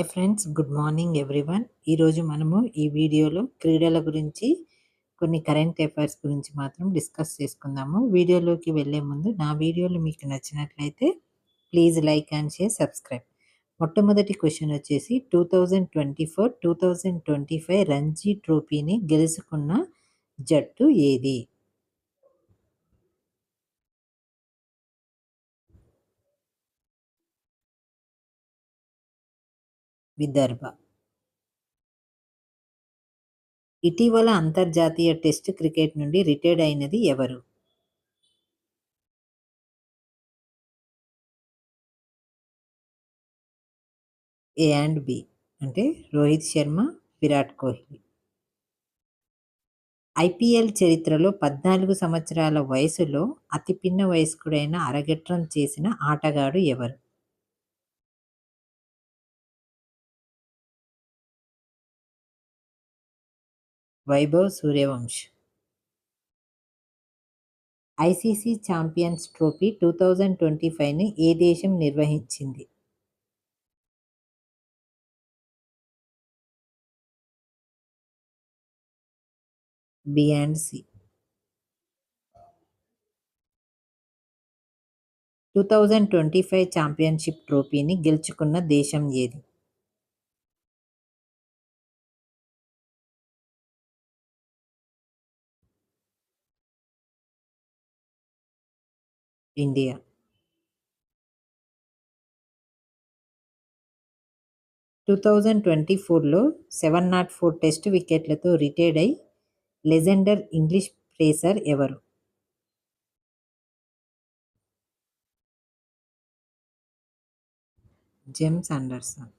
Hi friends good morning everyone. ఈరోజు మనము ఈ వీడియోలో క్రీడల గురించి కొన్ని కరెంట్ అఫైర్స్ గురించి మాత్రం డిస్కస్ చేసుకుందాము. వీడియోలోకి వెళ్ళే ముందు నా వీడియోలు మీకు నచ్చినట్లయితే please like and share subscribe. మొట్టమొదటి క్వశ్చన్ వచ్చేసి two thousand twenty four two thousand twenty five Ranji ట్రోఫీని గెలుచుకున్న జట్టు ఏది? విదర్భ. ఇటీవల అంతర్జాతీయ టెస్ట్ క్రికెట్ నుండి రిటైర్డ్ అయినది ఎవరు? ఏ అండ్ బి అంటే రోహిత్ శర్మ విరాట్ కోహ్లీ. ఐపీఎల్ చరిత్రలో పద్నాలుగు సంవత్సరాల వయసులో అతి పిన్న వయస్కుడైన అరగట్రం చేసిన ఆటగాడు ఎవరు? Vaibhav Suryavansh. ICC champions trophy two thousand twenty ఫైవ్ని ఏ దేశం నిర్వహించింది? B and C. Two thousand twenty five championship ట్రోఫీని గెలుచుకున్న దేశం ఏది? ఇండియా. టూ థౌజండ్ ట్వంటీ ఫోర్లో సెవెన్ నాట్ ఫోర్ టెస్ట్ వికెట్లతో రిటైర్డ్ అయి లెజెండర్ ఇంగ్లీష్ పేసర్ ఎవరు? జేమ్స్ అండర్సన్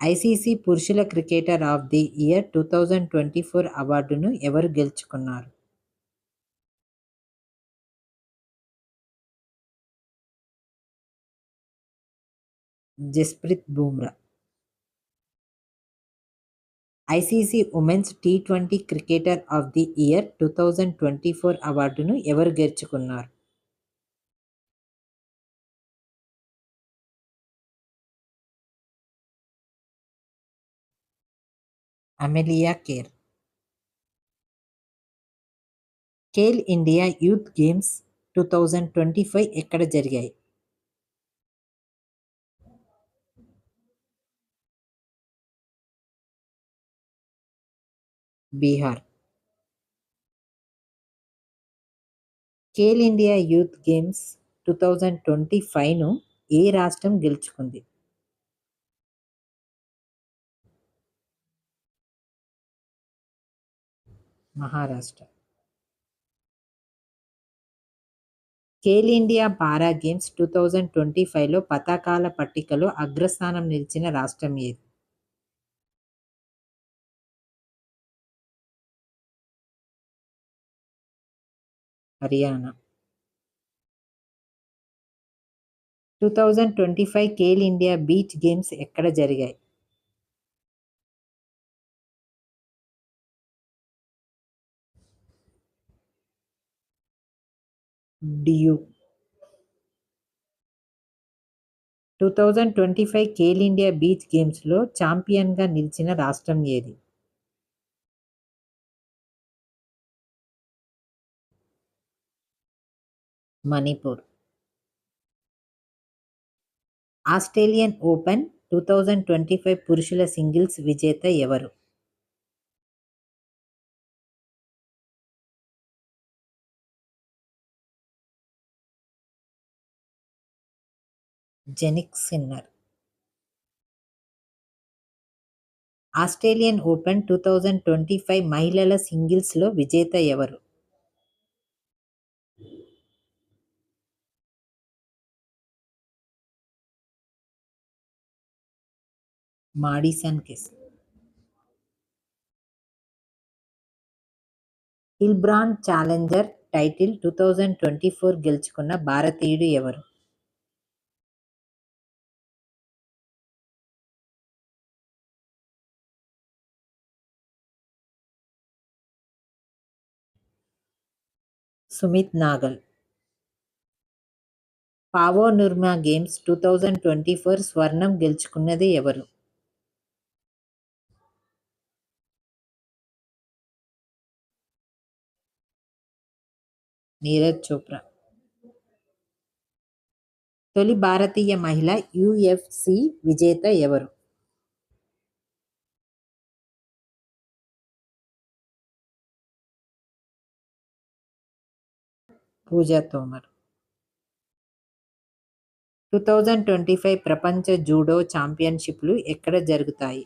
ఐసీసీ పురుషుల cricketer of the year two thousand twenty four అవార్డును ఎవరు గెలుచుకున్నారు? Jasprit Bumrah. ICC women's T twenty cricketer of the year two thousand twenty four అవార్డును ఎవరు గెలుచుకున్నారు? Amelia Kerr. Khel India youth games two thousand twenty five ఎక్కడ జరిగాయి? Bihar. Khel India youth games two thousand twenty ఫైవ్ను ఏ రాష్ట్రం గెలుచుకుంది? Maharashtra. Khel India para games two thousand twenty ఫైవ్లో పతాకాల పట్టికలో అగ్రస్థానం నిలిచిన రాష్ట్రం ఏది? Haryana. Two thousand twenty five Khel India beach games ఎక్కడ జరిగాయి? Diu. Two thousand twenty five Khel India beach గేమ్స్లో ఛాంపియన్గా నిలిచిన రాష్ట్రం ఏది? Manipur. Australian open two thousand twenty five పురుషుల సింగిల్స్ విజేత ఎవరు? Jannik Sinner. Australian open two thousand twenty five మహిళల సింగిల్స్లో విజేత ఎవరు? Madison Kiss. Heilbronn challenger title two thousand twenty four గెలుచుకున్న భారతీయుడు ఎవరు? Sumit Nagal. Paavo Nurmi games two thousand twenty four స్వర్ణం గెలుచుకున్నది ఎవరు? నీరజ్ చోప్రా. తొలి భారతీయ మహిళ యుఎఫ్సి విజేత ఎవరు? Pooja Tomar. Two thousand twenty five ప్రపంచ జూడో ఛాంపియన్షిప్లు ఎక్కడ జరుగుతాయి?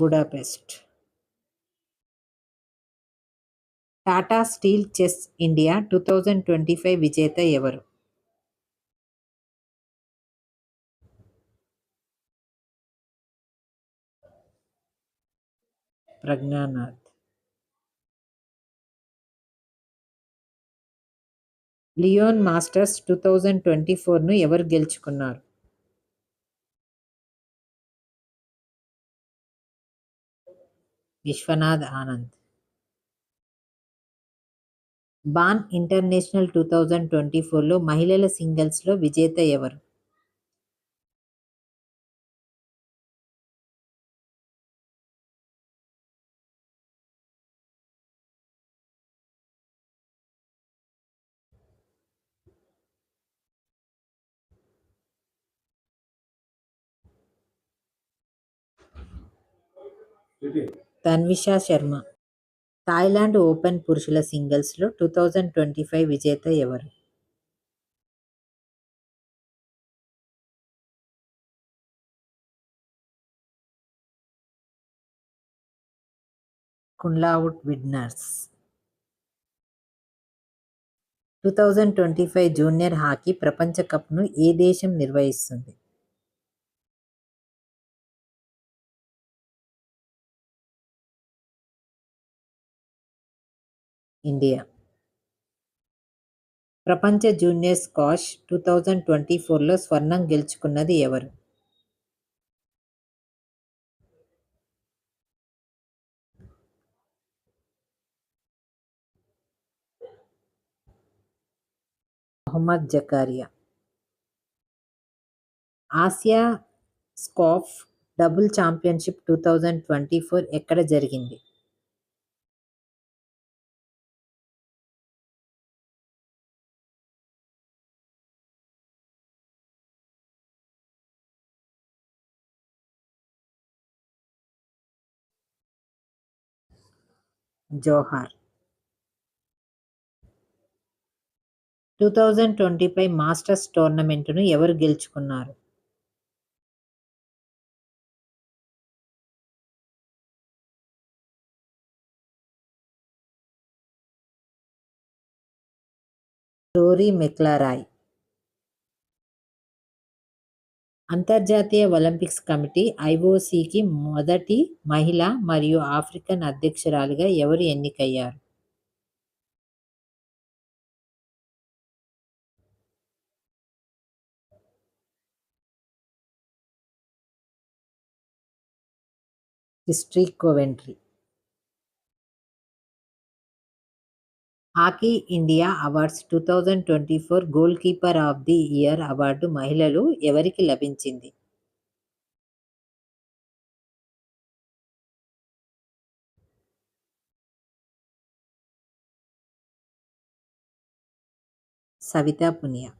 Budapest. Tata steel chess India two thousand twenty five విజేత ఎవరు? Pragnanath. Leon masters two thousand twenty ఫోర్ను ఎవరు గెలుచుకున్నారు? Vishwanath Anand. Bonn international two thousand twenty ఫోర్లో మహిళల సింగిల్స్లో విజేత ఎవరు? తన్విషా శర్మ. థాయిలాండ్ ఓపెన్ పురుషుల సింగిల్స్లో టూ థౌజండ్ ట్వంటీ ఫైవ్ విజేత ఎవరు? Kunlavut Vitidsarn two thousand twenty five junior hockey ప్రపంచ కప్ను ఏ దేశం నిర్వహిస్తుంది? ఇండియా. ప్రపంచ junior squash two thousand twenty ఫోర్లో స్వర్ణం గెలుచుకున్నది ఎవరు? Mohammad Zakaria. Asia squash double championship two thousand twenty four ఎక్కడ జరిగింది? Johor. Two thousand twenty masters టోర్నమెంటును ఎవరు గెలుచుకున్నారు? Rory McIlroy. అంతర్జాతీయ ఒలింపిక్స్ కమిటీ ఐఓసీకి మొదటి మహిళ మరియు ఆఫ్రికన్ అధ్యక్షురాలిగా ఎవరు ఎన్నికయ్యారు? History Coventry. Hockey India awards two thousand twenty four goalkeeper of the year award మహిళలు ఎవరికి లభించింది? సవితా పునియా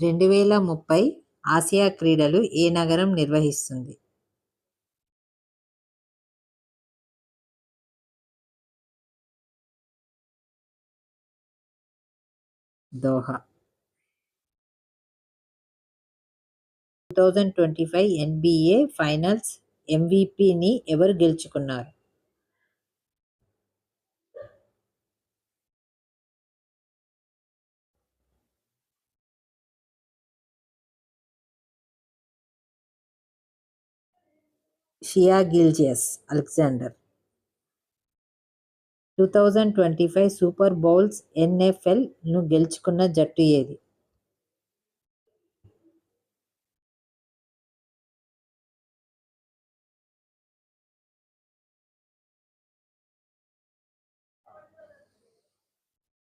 రెండు వేల ముప్పై ఆసియా క్రీడలు ఏ నగరం నిర్వహిస్తుంది? Doha. Two thousand twenty five NBA finals ఎంవిపిని ఎవరు గెలుచుకున్నారు? Shai Gilgeous Alexander. Two thousand twenty five super bowls ఎన్ఎఫ్ఎల్ను గెలుచుకున్న జట్టు ఏది?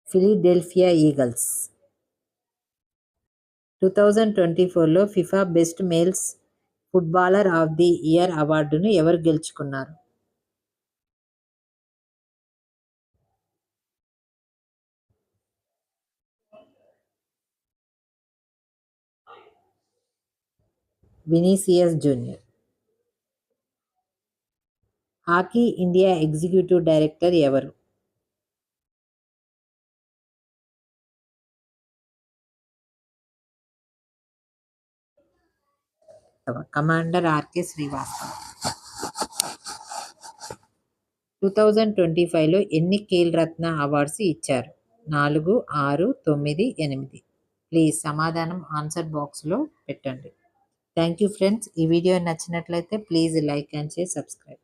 Philadelphia eagles. Two thousand twenty ఫోర్లో FIFA best males footballer of the year అవార్డును ఎవరు గెలుచుకున్నారు? Vinicius junior hockey India executive director ఎవరు? Commander RK Srivastav two thousand twenty ఫైవ్లో ఎన్ని ఖేల్ రత్న అవార్డ్స్ ఇచ్చారు? నాలుగు ఆరు తొమ్మిది ఎనిమిది. ప్లీజ్ సమాధానం ఆన్సర్ బాక్స్లో పెట్టండి. థ్యాంక్ యూ ఫ్రెండ్స్ ఈ వీడియో నచ్చినట్లయితే please like and share subscribe